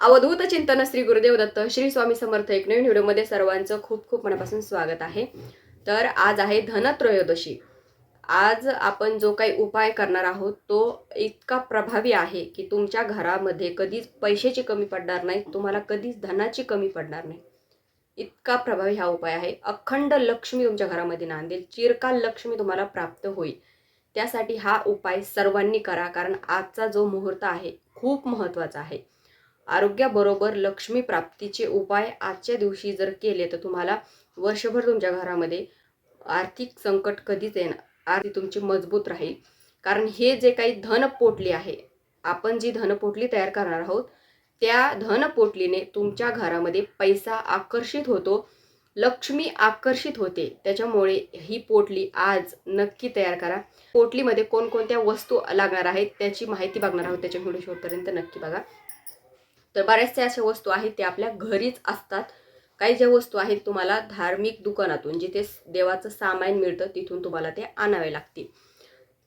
अवधूत चिंतन श्री गुरुदेव दत्त श्री स्वामी समर्थ एक नवीन व्हिडिओमध्ये सर्वांचं खूप खूप मनापासून स्वागत आहे. तर आज आहे धनत्रयोदशी. आज आपण जो काही उपाय करणार आहोत तो इतका प्रभावी आहे की तुमच्या घरामध्ये कधीच पैशाची कमी पडणार नाही तुम्हाला कधीच धनाची कमी पडणार नाही. इतका प्रभावी हा उपाय आहे. अखंड लक्ष्मी तुमच्या घरामध्ये नांदेल चिरकाल लक्ष्मी तुम्हाला प्राप्त होईल. त्यासाठी हा उपाय सर्वांनी करा कारण आजचा जो मुहूर्त आहे खूप महत्त्वाचा आहे. आरोग्याबरोबर लक्ष्मी प्राप्तीचे उपाय आजच्या दिवशी जर केले तर तुम्हाला वर्षभर तुमच्या घरामध्ये आर्थिक संकट कधीच येणार आर्थिक तुमची मजबूत राहील. कारण हे जे काही धनपोटली आहे आपण जी धनपोटली तयार करणार आहोत त्या धनपोटलीने तुमच्या घरामध्ये पैसा आकर्षित होतो लक्ष्मी आकर्षित होते. त्याच्यामुळे ही पोटली आज नक्की तयार करा. पोटलीमध्ये कोणकोणत्या वस्तू लागणार आहेत त्याची माहिती बघणार आहोत. त्याच्या व्हिडिओ शेवटपर्यंत नक्की बघा. तर बऱ्याचशा अशा वस्तू आहेत त्या आपल्या घरीच असतात. काही ज्या वस्तू आहेत तुम्हाला धार्मिक दुकानातून जिथे देवाचं सामान मिळतं तिथून तुम्हाला ते आणावे लागतील.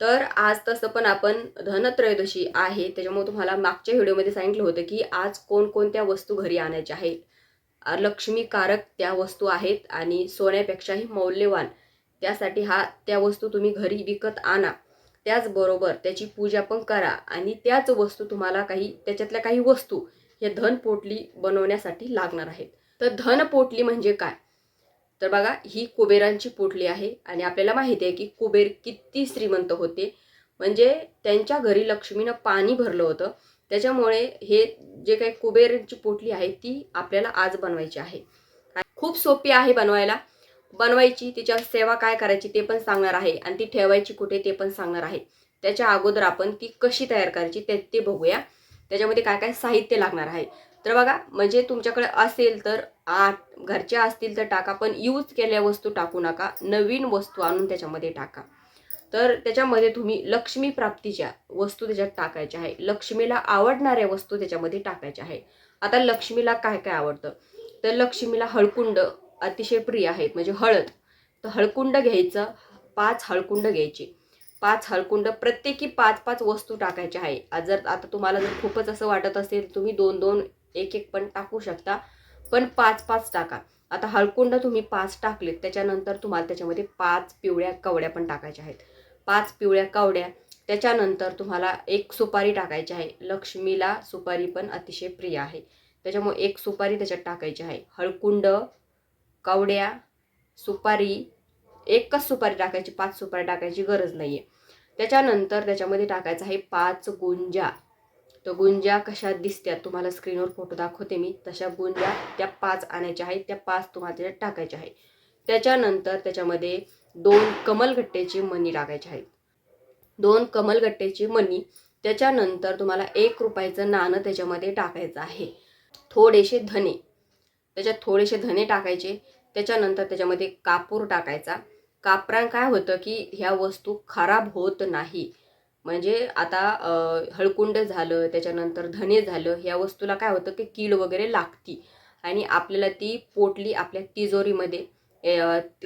तर आज तसं पण आपण धनत्रयोदशी आहे त्याच्यामुळे तुम्हाला मागच्या व्हिडिओमध्ये सांगितलं होतं की आज कोणकोणत्या वस्तू घरी आणायच्या आहेत. लक्ष्मीकारक त्या वस्तू आहेत आणि सोन्यापेक्षाही मौल्यवान. त्यासाठी हा त्या वस्तू तुम्ही घरी विकत आणा. त्याचबरोबर त्याची पूजा पण करा आणि त्याच वस्तू तुम्हाला काही त्याच्यातल्या काही वस्तू या धनपोटली बनवण्यासाठी लागणार आहेत. तर धनपोटली म्हणजे काय? तर बघा ही कुबेरांची पोटली आहे आणि आपल्याला माहिती आहे की कुबेर किती श्रीमंत होते. म्हणजे त्यांच्या घरी लक्ष्मीनं पाणी भरलं होतं. त्याच्यामुळे हे जे काही कुबेरांची पोटली आहे ती आपल्याला आज बनवायची आहे. खूप सोपी आहे बनवायला. बनवायची तिच्या सेवा काय करायची ते पण सांगणार आहे आणि ती ठेवायची कुठे ते पण सांगणार आहे. त्याच्या अगोदर आपण ती कशी तयार करायची ते ते बघूया. त्याच्यामध्ये काय काय साहित्य लागणार आहे? तर बघा म्हणजे तुमच्याकडे असेल तर आठ घरच्या असतील तर टाका पण यूज केलेल्या वस्तू टाकू नका. नवीन वस्तू आणून त्याच्यामध्ये टाका. तर त्याच्यामध्ये तुम्ही लक्ष्मी प्राप्तीच्या वस्तू त्याच्यात टाकायच्या आहे. लक्ष्मीला आवडणाऱ्या वस्तू त्याच्यामध्ये टाकायच्या आहे. आता लक्ष्मीला काय काय आवडतं? तर लक्ष्मीला हळकुंड अतिशय प्रिय आहेत. म्हणजे हळद. तर हळकुंड घ्यायचं पाच हळकुंड घ्यायची. पाच हळकुंड प्रत्येकी पाच पाच वस्तू टाकायच्या आहे. जर आता तुम्हाला जर खूपच असं वाटत असेल तुम्ही दोन दोन एक एक पण टाकू शकता. पण पाच पाच टाका. आता हळकुंड तुम्ही पाच टाकलेत त्याच्यानंतर तुम्हाला त्याच्यामध्ये पाच पिवळ्या कवड्या पण टाकायच्या आहेत. पाच पिवळ्या कवड्या त्याच्यानंतर तुम्हाला एक सुपारी टाकायची आहे. लक्ष्मीला सुपारी पण अतिशय प्रिय आहे. त्याच्यामुळे एक सुपारी त्याच्यात टाकायची आहे. हळकुंड कवड्या सुपारी एकच सुपारी टाकायची पाच सुपारी टाकायची गरज नाही आहे त्याच्यानंतर त्याच्यामध्ये टाकायचं आहे पाच गुंजा. तर गुंजा कशा दिसत्या तुम्हाला स्क्रीनवर फोटो दाखवते मी. तशा गुंजा त्या पाच आणायच्या आहेत त्या पाच तुम्हाला त्याच्यात टाकायच्या आहे त्याच्यानंतर त्याच्यामध्ये दोन कमलगट्ट्याची मणी टाकायच्या आहेत दोन कमलगट्ट्याची मणी त्याच्यानंतर तुम्हाला एक रुपयाचं नाणं त्याच्यामध्ये टाकायचं आहे. थोडेसे धने. त्याच्यात थोडेसे धने टाकायचे. त्याच्यानंतर त्याच्यामध्ये कापूर टाकायचा. कापरान काय होतं की ह्या वस्तू खराब होत नाही. म्हणजे आता हळकुंड झालं त्याच्यानंतर धने झालं ह्या वस्तूला काय होतं की कीड वगैरे लागती. आणि आपल्याला ती पोटली आपल्या तिजोरीमध्ये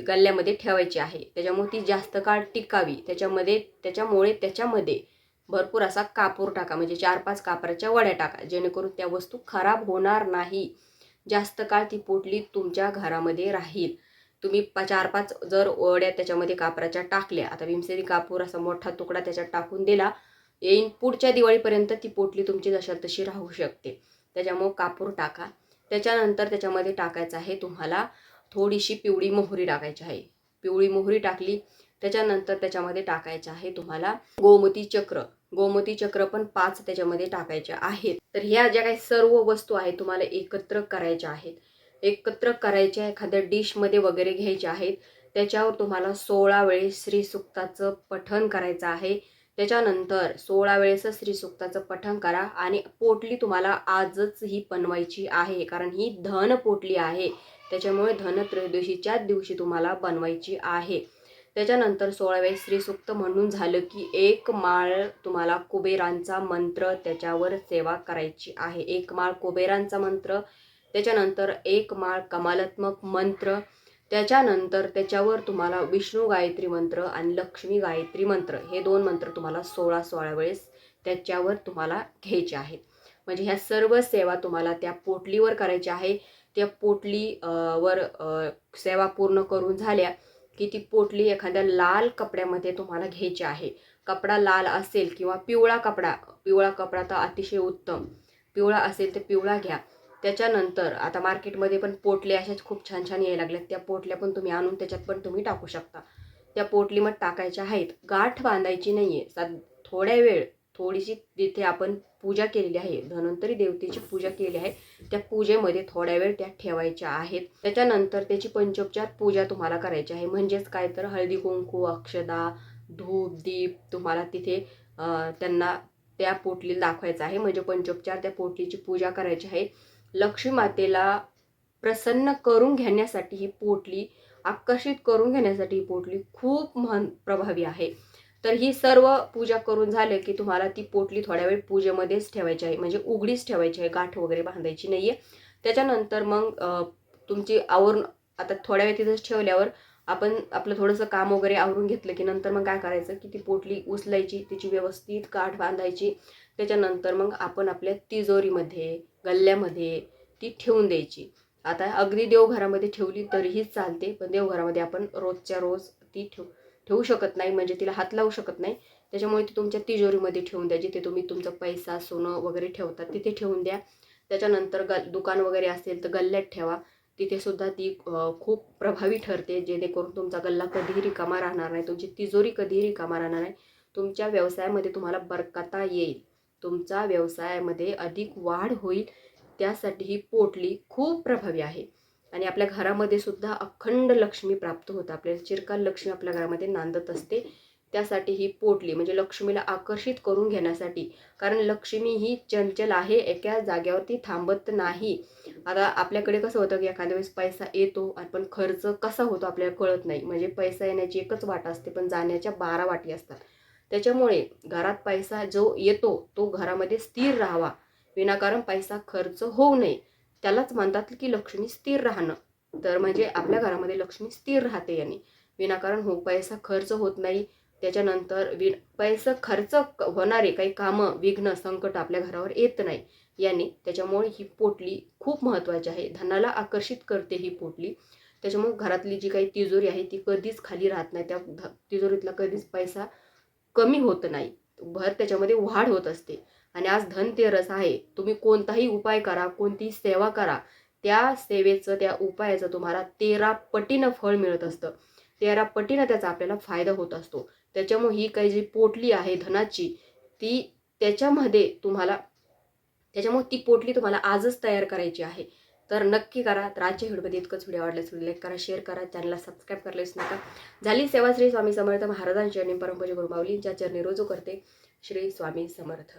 गल्ल्यामध्ये ठेवायची आहे. त्याच्यामुळे ती जास्त काळ टिकावी. त्याच्यामध्ये त्याच्यामुळे त्याच्यामध्ये भरपूर असा कापूर टाका. म्हणजे चार पाच कापराच्या वड्या टाका. जेणेकरून त्या वस्तू खराब होणार नाही. जास्त काळ ती पोटली तुमच्या घरामध्ये राहील. तुम्ही चार पाच जर वड्या त्याच्यामध्ये कापराच्या टाकल्या आता भीमसेनी कापूर असा मोठा तुकडा त्याच्यात टाकून दिला येईन पुढच्या दिवाळीपर्यंत ती पोटली तुमची जशा तशी राहू शकते. त्याच्यामुळं कापूर टाका. त्याच्यानंतर त्याच्यामध्ये टाकायचं आहे तुम्हाला थोडीशी पिवळी मोहरी टाकायची आहे. पिवळी मोहरी टाकली त्याच्यानंतर त्याच्यामध्ये टाकायचं आहे तुम्हाला गोमती चक्र. गोमती चक्र पण पाच त्याच्यामध्ये टाकायचे आहेत. तर ह्या ज्या काही सर्व वस्तू आहेत तुम्हाला एकत्र करायच्या आहेत. एकत्र करायच्या एखाद्या डिशमध्ये वगैरे घ्यायच्या आहेत. त्याच्यावर तुम्हाला सोळा वेळेस श्रीसुक्ताचं पठण करायचं आहे. त्याच्यानंतर सोळा वेळेस श्रीसुक्ताचं पठण करा आणि पोटली तुम्हाला आजच ही बनवायची आहे. कारण ही धन पोटली आहे. त्याच्यामुळे धनत्रयोदशीच्याच दिवशी तुम्हाला बनवायची आहे. त्याच्यानंतर सोळावे वेळेस श्रीसुक्त म्हणून झालं की एक माळ तुम्हाला कुबेरांचा मंत्र त्याच्यावर सेवा करायची आहे. एक माळ कुबेरांचा मंत्र त्याच्यानंतर एक माळ कमालात्मक मंत्र त्याच्यानंतर त्याच्यावर तुम्हाला विष्णू गायत्री मंत्र आणि लक्ष्मी गायत्री मंत्र हे दोन मंत्र तुम्हाला सोळा सोळा वेळेस त्याच्यावर तुम्हाला घ्यायचे आहेत म्हणजे ह्या सर्व सेवा तुम्हाला त्या पोटलीवर करायच्या आहे. त्या पोटली वर सेवा पूर्ण करून झाल्या. की ती पोटली एखाद्या लाल कपड्यामध्ये तुम्हाला घ्यायची आहे. कपडा लाल असेल किंवा पिवळा कपडा पिवळा कपडा तर अतिशय उत्तम. पिवळा असेल तर पिवळा घ्या. त्याच्यानंतर आता मार्केटमध्ये पण पोटले अशाच खूप छान छान यायला लागल्यात. त्या पोटल्या पण तुम्ही आणून त्याच्यात पण तुम्ही टाकू शकता. त्या पोटली मग टाकायच्या आहेत. गाठ बांधायची नाही आहे साध थोड्या वेळ थोडीशी तिथे आपण पूजा केलेली आहे. धन्वंतरी देवतेची पूजा केली आहे. त्या पूजेमध्ये थोड्या वेळ त्या ठेवायच्या आहेत. त्याच्यानंतर त्याची पंचोपचार पूजा तुम्हाला करायची आहे. म्हणजेच काय तर हळदी कुंकू अक्षदा धूप दीप तुम्हाला तिथे त्यांना त्या पोटलीला दाखवायचं आहे. म्हणजे पंचोपचार त्या पोटलीची पूजा करायची आहे. लक्ष्मी मातेला प्रसन्न करून घेण्यासाठी ही पोटली आकर्षित करून घेण्यासाठी ही पोटली खूप महन प्रभावी आहे. तर ही सर्व पूजा करून झालं की तुम्हाला ती पोटली थोड्या वेळ पूजेमध्येच ठेवायची आहे. म्हणजे उघडीच ठेवायची आहे. गाठ वगैरे बांधायची नाही आहे त्याच्यानंतर मग तुमची आवरून आता थोड्या वेळ तिथंच ठेवल्यावर आपण आपलं थोडंसं काम वगैरे आवरून घेतलं की नंतर मग काय करायचं की ती पोटली उचलायची तिची व्यवस्थित गाठ बांधायची. त्याच्यानंतर मग आपण आपल्या तिजोरीमध्ये गल्ल्यामध्ये ती ठेवून द्यायची. आता अगदी देवघरामध्ये ठेवली तरीही चालते पण देवघरामध्ये आपण रोजच्या रोज ती ठेव ठेवू शकत नाही म्हणजे तिला हात लावू शकत नाही. त्याच्यामुळे ती तुमच्या तिजोरीमध्ये ठेवून द्या जिथे तुम्ही तुमचा पैसा सोनं वगैरे ठेवतात तिथे ठेवून द्या. त्याच्यानंतर ग दुकान वगैरे असेल तर गल्ल्यात ठेवा. तिथेसुद्धा ती खूप प्रभावी ठरते जेणेकरून तुमचा गल्ला कधीही रिकामा राहणार नाही. तुमची तिजोरी कधीही रिकामा राहणार नाही. तुमच्या व्यवसायामध्ये तुम्हाला बरकता येईल. तुमचा व्यवसायामध्ये अधिक वाढ होईल. त्यासाठी ही पोटली खूप प्रभावी आहे. आणि आपल्या घरामध्ये सुद्धा अखंड लक्ष्मी प्राप्त होतं. आपल्याला चिरकाल लक्ष्मी आपल्या घरामध्ये नांदत असते. त्यासाठी ही पोटली म्हणजे लक्ष्मीला आकर्षित करून घेण्यासाठी. कारण लक्ष्मी ही चंचल आहे एका जाग्यावरती थांबत नाही. आता आपल्याकडे कसं होतं की एखाद्या वेळेस पैसा येतो आणि पण खर्च कसा होतो आपल्याला कळत नाही. म्हणजे पैसा येण्याची एकच वाट असते पण जाण्याच्या बारा वाटी असतात. त्याच्यामुळे घरात पैसा जो येतो तो घरामध्ये स्थिर राहावा. विनाकारण पैसा खर्च होऊ नये. त्यालाच म्हणतात की लक्ष्मी स्थिर राहणं. तर म्हणजे आपल्या घरामध्ये लक्ष्मी स्थिर राहते याने. विनाकारण हो पैसा खर्च होत नाही. त्याच्यानंतर वि पैसा खर्च क- होणारे काही कामं विघ्न संकट आपल्या घरावर येत नाही. याने त्याच्यामुळे ही पोटली खूप महत्त्वाची आहे. धनाला आकर्षित करते ही पोटली. त्याच्यामुळे घरातली जी काही तिजोरी आहे ती कधीच खाली राहत नाही. त्या ध- तिजोरीतला कधीच पैसा कमी होत नाही. भर त्याच्यामध्ये वाढ होत असते. आणि आज धनतेरस आहे. तुम्ही कोणताही उपाय करा कोणतीही सेवा करा. त्या सेवेचं त्या उपायाचं तुम्हाला तेरा पटीनं फळ मिळत असतं. तेरा पटीनं त्याचा आपल्याला फायदा होत असतो. त्याच्यामुळे ही काही जी पोटली आहे धनाची ती त्याच्यामध्ये तुम्हाला त्याच्यामुळे ती पोटली तुम्हाला आजच तयार करायची आहे. तर नक्की करा. तर आजच्या व्हिडिओमध्ये इतकंच व्हिडिओ आवडल्यास लाईक करा शेअर करा चॅनलला सबस्क्राईब करायलाच नका. झाली सेवा श्री स्वामी समर्थ महाराजांची परंपरे गुरुबावली ज्या चरणी रोजू करते श्री स्वामी समर्थ.